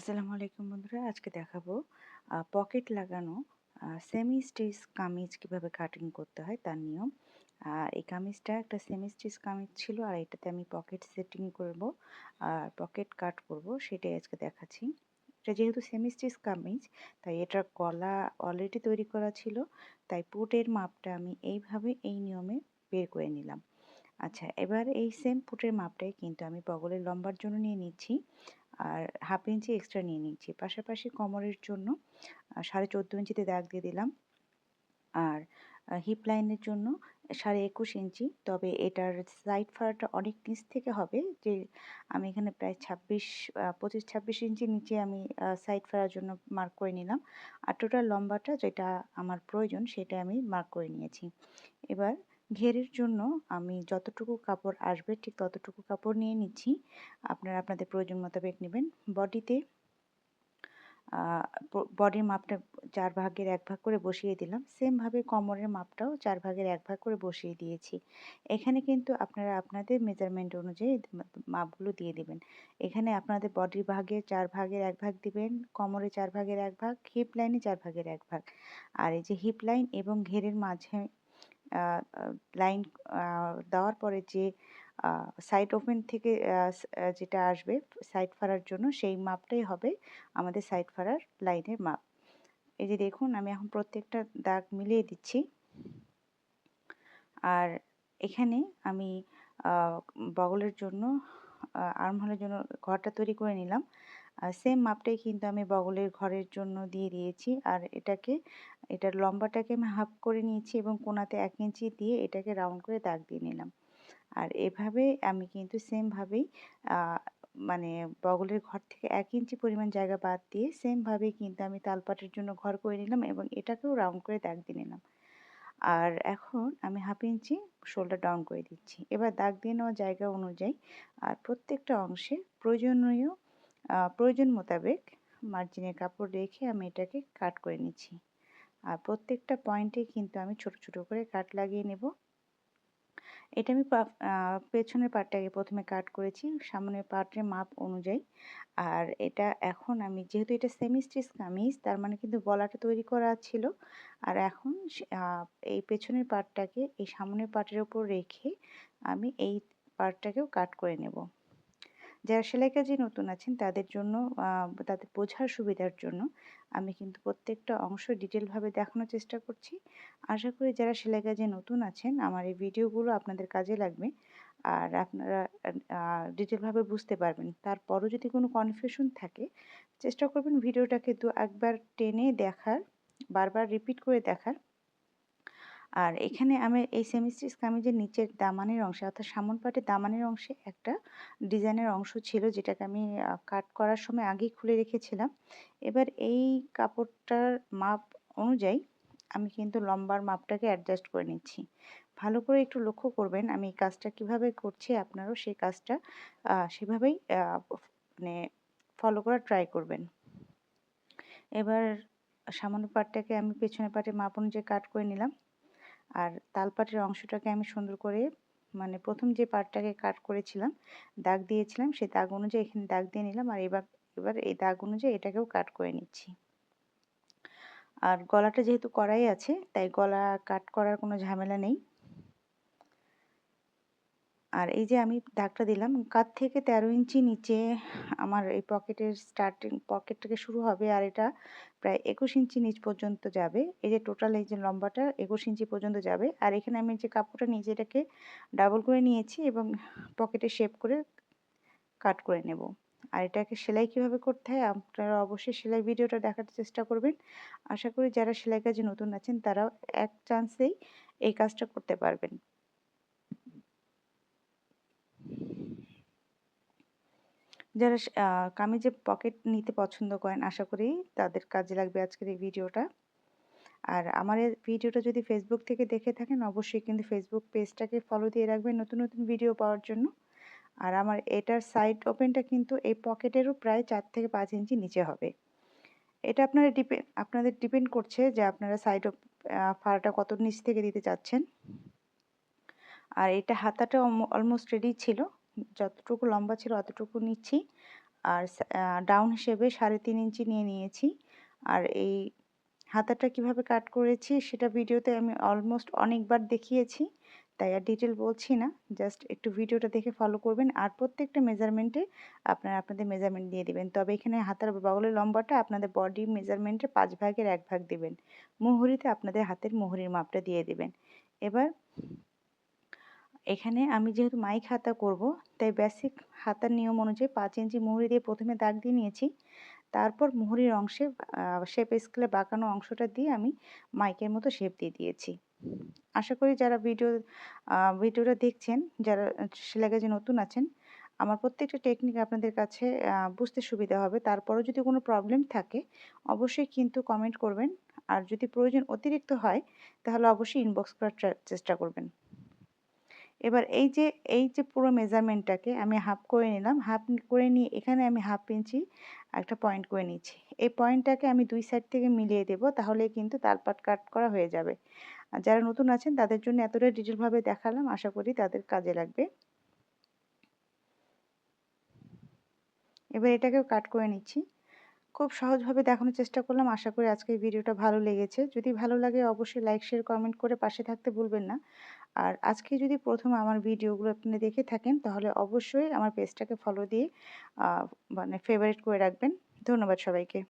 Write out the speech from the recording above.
আসসালামু আলাইকুম বন্ধুরা, আজকে দেখাবো পকেট লাগানো সেমি স্টিচ কামিজ কীভাবে কাটিং করতে হয় তার নিয়ম। এই কামিজটা একটা সেমি স্টিচ কামিজ ছিল আর এটাতে আমি পকেট সেটিং করব, আর পকেট কাট করব, সেটাই আজকে দেখাচ্ছি। এটা যেহেতু সেমি স্টিচ কামিজ, তাই এটার গলা অলরেডি তৈরি করা ছিল, তাই পুটের মাপটা আমি এইভাবে এই নিয়মে বের করে নিলাম। আচ্ছা এবার এই সেম পুটের মাপটাই কিন্তু আমি বগলের লম্বার জন্য নিয়ে নিচ্ছি। আর হাফ ইঞ্চি এক্সট্রা নিয়ে নিচ্ছি পাশাপাশি কোমরের জন্য সাড়ে চোদ্দ ইঞ্চিতে দাগ দিয়ে দিলাম। আর হিপ লাইনের জন্য সাড়ে একুশ ইঞ্চি। তবে এটার সাইড ফাড়াটা অনেক নিচ থেকে হবে। যে আমি এখানে প্রায় ছাব্বিশ পঁচিশ, ছাব্বিশ ইঞ্চি নিচে আমি সাইড ফাড়ার জন্য মার্ক করে নিলাম। আর টোটাল লম্বাটা যেটা আমার প্রয়োজন সেটা আমি মার্ক করে নিয়েছি। এবার ঘেরের জন্য আমি যতটুকু কাপড় আসবে, ঠিক ততটুকু কাপড় নিয়ে নিচ্ছি। আপনারা আপনাদের প্রয়োজন মোতাবেক নেবেন। বডিতে বডির মাপটা চার ভাগের এক ভাগ করে বসিয়ে দিলাম। সেমভাবে কোমরের মাপটাও চার ভাগের এক ভাগ করে বসিয়ে দিয়েছি। এখানে কিন্তু আপনারা আপনাদের মেজারমেন্ট অনুযায়ী মাপগুলো দিয়ে দিবেন। এখানে আপনাদের বডির ভাগে চার ভাগের এক ভাগ দিবেন, কোমরে চার ভাগের এক ভাগ হিপ লাইনে চার ভাগের এক ভাগ। আর এই যে হিপ লাইন এবং ঘেরের মাঝে লাইন দেওয়ার পরে যে সাইড ওপেন থেকে যেটা আসবে সাইড ফাড়ার জন্য সেই মাপটাই হবে আমাদের সাইড ফাড়ার লাইনের মাপ। এই যে দেখুন, আমি এখন প্রত্যেকটা দাগ মিলিয়ে দিচ্ছি। আর এখানে আমি বগলের জন্য আর্মহলের জন্য ঘরটা তৈরি করে নিলাম। সেম মাপটাই কিন্তু আমি বগলের ঘরের জন্য দিয়ে দিয়েছি। আর এটাকে, এটার লম্বাটাকে আমি হাফ করে নিয়েছি এবং কোনাতে এক ইঞ্চি দিয়ে এটাকে রাউন্ড করে দাগ দিয়ে নিলাম। আর এভাবে আমি কিন্তু সেমভাবেই মানে বগলের ঘর থেকে এক ইঞ্চি পরিমাণ জায়গা বাদ দিয়ে সেমভাবেই কিন্তু আমি তালপাটের জন্য ঘর করে নিলাম এবং এটাকেও রাউন্ড করে দাগ দিয়ে নিলাম। আর এখন আমি হাফ ইঞ্চি শোল্ডার ডাউন করে দিচ্ছি। এবার দাগ দিয়ে নেওয়া জায়গা অনুযায়ী, আর প্রত্যেকটা অংশে প্রয়োজনীয় প্রয়োজন মোতাবেক মার্জিনের কাপড় রেখে আমি এটাকে কাট করে নিচ্ছি। আর প্রত্যেকটা পয়েন্টে কিন্তু আমি ছোট ছোট করে কাট লাগিয়ে নেব। এটা আমি পেছনের পাটটাকে প্রথমে কাট করেছি, সামনের পাটের মাপ অনুযায়ী। আর এটা এখন আমি, যেহেতু এটা সেমি স্টিচ কামিজ, তার মানে কিন্তু গলাটা তৈরি করা ছিল। আর এখন এই পেছনের পাটটাকে এই সামনের পাটের উপর রেখে আমি এই পাটটাকেও কাট করে নেব। যারা সেলাই কাজে নতুন আছেন, তাদের জন্য তাদের বোঝার সুবিধার জন্য আমি কিন্তু প্রত্যেকটা অংশ ডিটেলভাবে দেখানোর চেষ্টা করছি। আশা করি যারা সেলাই কাজে নতুন আছেন, আমার এই ভিডিওগুলো আপনাদের কাজে লাগবে। আর আপনারা ডিটেলভাবে বুঝতে পারবেন। তারপরও যদি কোনো কনফিউশন থাকে, চেষ্টা করবেন ভিডিওটাকে দু একবার টেনে দেখার, বারবার রিপিট করে দেখার। আর এখানে আমি এই সেমি স্টিচ কামিজের নিচের দামানের অংশে অর্থাৎ সামন পাটের দামানের অংশে একটা ডিজাইনের অংশ ছিল, যেটাকে আমি কাট করার সময় আগেই খুলে রেখেছিলাম। এবার এই কাপড়টার মাপ অনুযায়ী আমি কিন্তু লম্বার মাপটাকে অ্যাডজাস্ট করে নিচ্ছি। ভালো করে একটু লক্ষ্য করবেন, আমি এই কাজটা কীভাবে করছি আপনারাও সেই কাজটা সেভাবেই মানে ফলো করার ট্রাই করবেন। এবার সামান্য পাটটাকে আমি পেছনের পাটে মাপ অনুযায়ী কাট করে নিলাম। আর তালপাটের অংশটাকে আমি সুন্দর করে মানে প্রথম যে পাটটাকে কাট করেছিলাম, দাগ দিয়েছিলাম, সেই দাগ অনুযায়ী এখানে দাগ দিয়ে নিলাম আর এবার এবার এই দাগ অনুযায়ী এটাকেও কাট করে নিচ্ছি। আর গলাটা যেহেতু করাই আছে, তাই গলা কাট করার কোনো ঝামেলা নেই। আর এই যে আমি দাগটা দিলাম কাত থেকে তেরো ইঞ্চি নিচে আমার এই পকেটের স্টার্টিং পকেট থেকে শুরু হবে আর এটা প্রায় একুশ ইঞ্চি নিচ পর্যন্ত যাবে। এই যে টোটাল এই যে লম্বাটা একুশ ইঞ্চি পর্যন্ত যাবে। আর এখানে আমি যে কাপড়টা নিয়েছি এটাকে ডাবল করে নিয়েছি এবং পকেটে শেপ করে কাট করে নেব। আর এটাকে সেলাই কীভাবে করতে হয় আপনারা অবশ্যই সেলাই ভিডিওটা দেখার চেষ্টা করবেন। আশা করি যারা সেলাই কাজে নতুন আছেন তারাও এক চান্সেই এই কাজটা করতে পারবেন। যারা কামিজে পকেট নিতে পছন্দ করেন, আশা করি তাদের কাজে লাগবে আজকের এই ভিডিওটা। আর আমার এই ভিডিওটা যদি ফেসবুক থেকে দেখে থাকেন, অবশ্যই কিন্তু ফেসবুক পেজটাকে ফলো দিয়ে রাখবেন নতুন নতুন ভিডিও পাওয়ার জন্য। আর আমার এটার সাইড ওপেনটা কিন্তু এই পকেটেরও প্রায় চার থেকে পাঁচ ইঞ্চি নিচে হবে। এটা আপনারা ডিপেন্ড আপনাদের ডিপেন্ড করছে যে আপনারা সাইড ফাড়াটা কত নিচ থেকে দিতে চাচ্ছেন। আর এটা হাতাটা অলমোস্ট রেডি ছিল। যতটুকু লম্বা ছিল অতটুকু নিচ্ছি। আর ডাউন হিসেবে সাড়ে তিন ইঞ্চি নিয়ে নিয়েছি। আর এই হাতাটা কীভাবে কাট করেছি সেটা ভিডিওতে আমি অলমোস্ট অনেকবার দেখিয়েছি, তাই আর ডিটেল বলছি না। জাস্ট একটু ভিডিওটা দেখে ফলো করবেন। আর প্রত্যেকটা মেজারমেন্টে আপনারা আপনাদের মেজারমেন্ট দিয়ে দেবেন। তবে এখানে হাতার বগলের লম্বাটা আপনাদের বডি মেজারমেন্টে পাঁচ ভাগের এক ভাগ দেবেন। মুহুরিতে আপনাদের হাতের মুহুরির মাপটা দিয়ে দেবেন। এবার এখানে আমি যেহেতু মাইক হাতা করব, তাই বেসিক হাতার নিয়ম অনুযায়ী পাঁচ ইঞ্চি মুহুরি দিয়ে প্রথমে দাগ দিয়ে নিয়েছি। তারপর মুহুরির অংশে শেপ স্কেলে বাঁকানো অংশটা দিয়ে আমি মাইকের মতো শেপ দিয়ে দিয়েছি। আশা করি যারা ভিডিও ভিডিওটা দেখছেন, যারা সেলাই কাজে নতুন আছেন, আমার প্রত্যেকটা টেকনিক আপনাদের কাছে বুঝতে সুবিধা হবে। তারপরও যদি কোনো প্রবলেম থাকে, অবশ্যই কিন্তু কমেন্ট করবেন। আর যদি প্রয়োজন অতিরিক্ত হয়, তাহলে অবশ্যই ইনবক্স করার চেষ্টা করবেন। এবার এই যে এই যে পুরো মেজারমেন্টটাকে আমি হাফ করে নিলাম, হাফ করে নিয়ে এখানে আমি হাফ ইঞ্চি একটা পয়েন্ট করে নিচ্ছি। এই পয়েন্টটাকে আমি দুই সাইড থেকে মিলিয়ে দেব তাহলে কিন্তু তালপাট কাট করা হয়ে যাবে। আর যারা নতুন আছেন, তাদের জন্য এতটা ডিটেলভাবে দেখালাম, আশা করি তাদের কাজে লাগবে। এবার এটাকেও কাট করে নিচ্ছি। খুব সহজভাবে দেখানোর চেষ্টা করলাম, আশা করি আজকের ভিডিওটা ভালো লেগেছে। যদি ভালো লাগে, অবশ্যই লাইক শেয়ার কমেন্ট করে পাশে থাকতে ভুলবেন না। আর আজকে যদি প্রথম আমার ভিডিওগুলো আপনি দেখে থাকেন, তাহলে অবশ্যই আমার পেজটাকে ফলো দিয়ে মানে ফেভারিট করে রাখবেন। ধন্যবাদ সবাইকে।